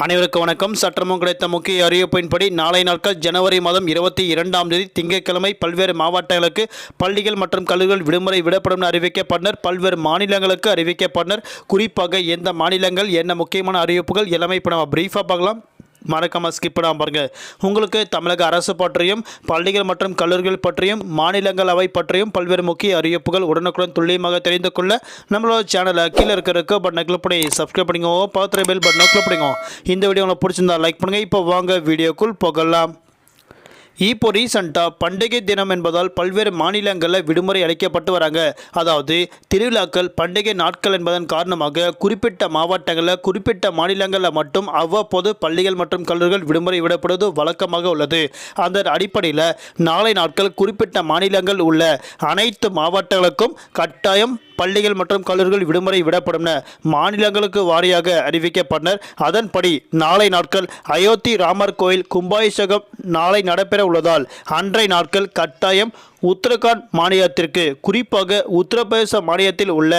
அனைவருக்கும் வணக்கம். சற்றமும் கிடைத்த முக்கிய அறிவிப்பின்படி நாளை நாட்கள் ஜனவரி மாதம் இருபத்தி இரண்டாம் தேதி திங்கட்கிழமை பல்வேறு மாவட்டங்களுக்கு பள்ளிகள் மற்றும் கல்லூரிகள் விடுமுறை விடப்படும் என அறிவிக்கப்பட்டனர். பல்வேறு மாநிலங்களுக்கு அறிவிக்கப்பட்டனர். குறிப்பாக எந்த மாநிலங்கள் என்ன முக்கியமான அறிவிப்புகள் எல்லாமே இப்போ நம்ம பிரீஃபாக பார்க்கலாம். மறக்காமல் ஸ்கிப் பண்ணாமல் பாருங்கள் உங்களுக்கு தமிழக அரசு பற்றியும் பள்ளிகள் மற்றும் கல்லூரிகள் பற்றியும் மாநிலங்களவை பற்றியும் பல்வேறு முக்கிய அறிவிப்புகள் உடனுக்குடன் துல்லியமாக தெரிந்து கொள்ள நம்மளோட சேனலை கீழே இருக்கிற இருக்க பட்டனை கிளிக் பண்ணி சப்ஸ்கிரைப் பண்ணிக்கோ பார்த்துற பெல் பட்டனை கிளிக் பண்ணிக்கோ இந்த வீடியோ உங்களுக்கு பிடிச்சிருந்தா லைக் பண்ணுங்கள் இப்போ வாங்க வீடியோக்குள் போகலாம். E இப்போ ரீசண்டாக பண்டிகை தினம் என்பதால் பல்வேறு மாநிலங்களில் விடுமுறை அளிக்கப்பட்டு வராங்க. அதாவது திருவிழாக்கள் பண்டிகை நாட்கள் என்பதன் காரணமாக குறிப்பிட்ட மாவட்டங்களில் குறிப்பிட்ட மாநிலங்களில் மட்டும் அவ்வப்போது பள்ளிகள் மற்றும் கல்லூரிகள் விடுமுறை விடப்படுவது வழக்கமாக உள்ளது. அந்த அடிப்படையில் நாளை நாட்கள் குறிப்பிட்ட மாநிலங்கள் உள்ள அனைத்து மாவட்டங்களுக்கும் கட்டாயம் பள்ளிகள் மற்றும் கல்லூரிகள் விடுமுறை விடப்படும் மாநிலங்களுக்கு வாரியாக அறிவிக்கப்பட்டனர். அதன்படி நாளை நாட்கள் அயோத்தி ராமர் கோயில் கும்பாபிஷேகம் நாளை நடைபெற உள்ளதால் அன்றைய நாட்கள் கட்டாயம் உத்தரகாண்ட் மாநிலத்திற்கு குறிப்பாக உத்தரப்பிரதேச மாநிலத்தில் உள்ள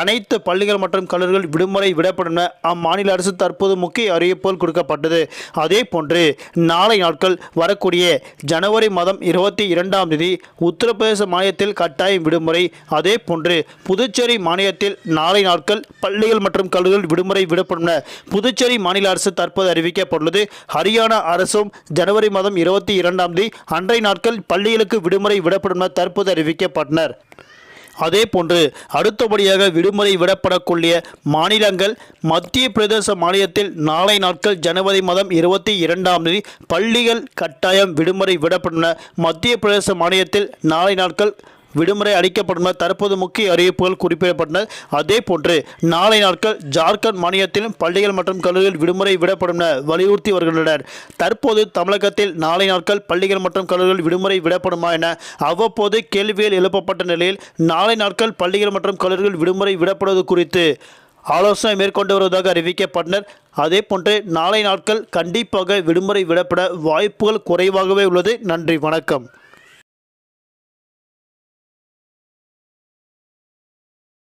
அனைத்து பள்ளிகள் மற்றும் கல்லூரிகள் விடுமுறை விடப்படும் அம்மாநில அரசு தற்போது முக்கிய அறிவிப்புகள் கொடுக்கப்பட்டது. அதே போன்று நாளை நாட்கள் வரக்கூடிய ஜனவரி மாதம் இருபத்தி இரண்டாம் தேதி உத்தரப்பிரதேச மாநிலத்தில் கட்டாயம் விடுமுறை. அதே போன்று புதுச்சேரி மாநிலத்தில் நாளை நாட்கள் பள்ளிகள் மற்றும் கல்லூரிகள் விடுமுறை விடப்படும் புதுச்சேரி மாநில அரசு தற்போது அறிவிக்கப்பட்டுள்ளது. ஹரியானா அரசும் ஜனவரி மாதம் இருபத்தி இரண்டாம் தேதி அன்றைய நாட்கள் பள்ளிகளுக்கு விடுமுறை விடப்படும் என தற்போது அறிவிக்கப்பட்டனர். அதேபோன்று அடுத்தபடியாக விடுமுறை விடப்படக்கூடிய மாநிலங்கள் மத்திய பிரதேச மாநிலத்தில் நாளை நாட்கள் ஜனவரி மாதம் இருபத்தி இரண்டாம் தேதி பள்ளிகள் கட்டாயம் விடுமுறை விடப்படும் மத்திய பிரதேச மாநிலத்தில் நாளை நாட்கள் விடுமுறை அளிக்கப்படும் தற்போது முக்கிய அறிவிப்புகள் குறிப்பிடப்பட்டன. அதே போன்று நாளை நாட்கள் ஜார்க்கண்ட் மாநிலத்திலும் பள்ளிகள் மற்றும் கல்லூரிகள் விடுமுறை விடப்படும் என வலியுறுத்தி வருகின்றனர். தற்போது தமிழகத்தில் நாளை நாட்கள் பள்ளிகள் மற்றும் கல்லூரிகள் விடுமுறை விடப்படுமா என அவ்வப்போது கேள்விகள் எழுப்பப்பட்ட நிலையில் நாளை நாட்கள் பள்ளிகள் மற்றும் கல்லூரிகள் விடுமுறை விடப்படுவது குறித்து ஆலோசனை மேற்கொண்டு வருவதாக அறிவிக்கப்பட்டனர். அதே போன்று நாளை நாட்கள் கண்டிப்பாக விடுமுறை விடப்பட வாய்ப்புகள் குறைவாகவே உள்ளது. நன்றி வணக்கம்.